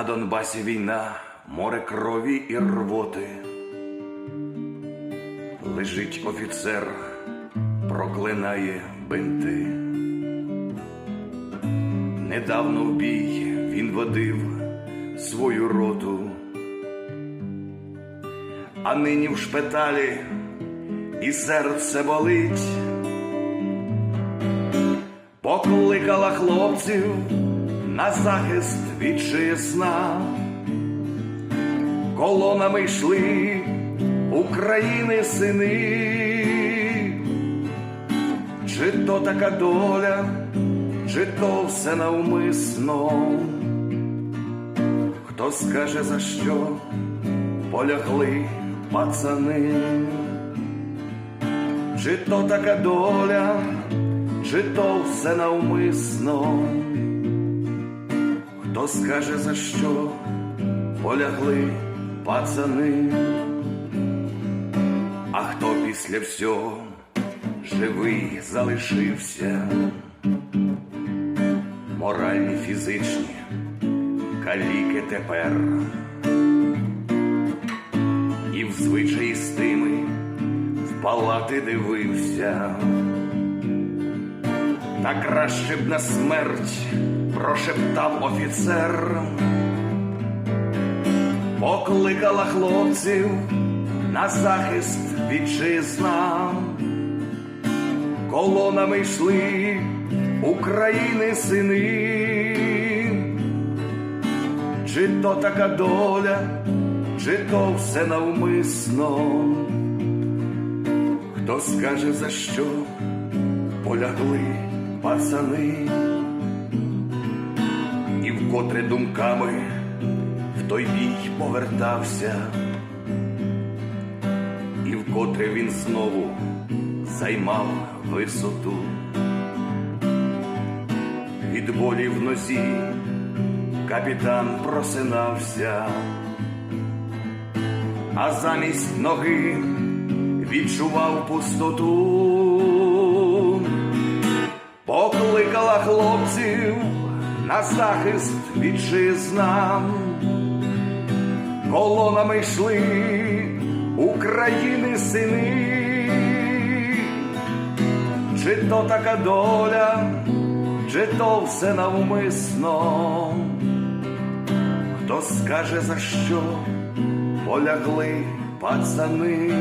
На Донбасі війна, море крові і рвоти. Лежить офіцер, проклинає бинти. Недавно в бій він водив свою роту, а нині в шпиталі і серце болить. Покликала хлопців на захист вітчизна. Колонами йшли України сини. Чи то така доля, чи то все навмисно? Хто скаже за що полягли пацани? Чи то така доля, чи то все навмисно? Хто скаже за що полягли пацани? А хто після всього живий залишився? Моральні, фізичні, каліки тепер. І в звичаї з тими в палати дивився. Та краще б на смерть прошептав офіцер, покликала хлопців на захист вітчизна. Колонами йшли України сини. Чи то така доля, чи то все навмисно? Хто скаже за що полягли пацани, вкотре думками в той бій повертався, і вкотре він знову займав висоту. Від болі в нозі капітан просинався, а замість ноги відчував пустоту, покликала хлопців на захист вітчизна. Колонами йшли України сини. Чи то така доля, чи то все навмисно? Хто скаже за що полягли пацани?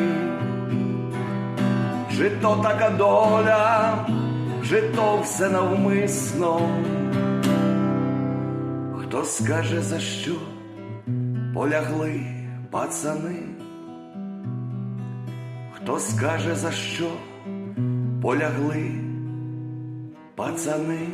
Чи то така доля, чи то все навмисно? Хто скаже за що полягли пацани? Хто скаже за що полягли пацани?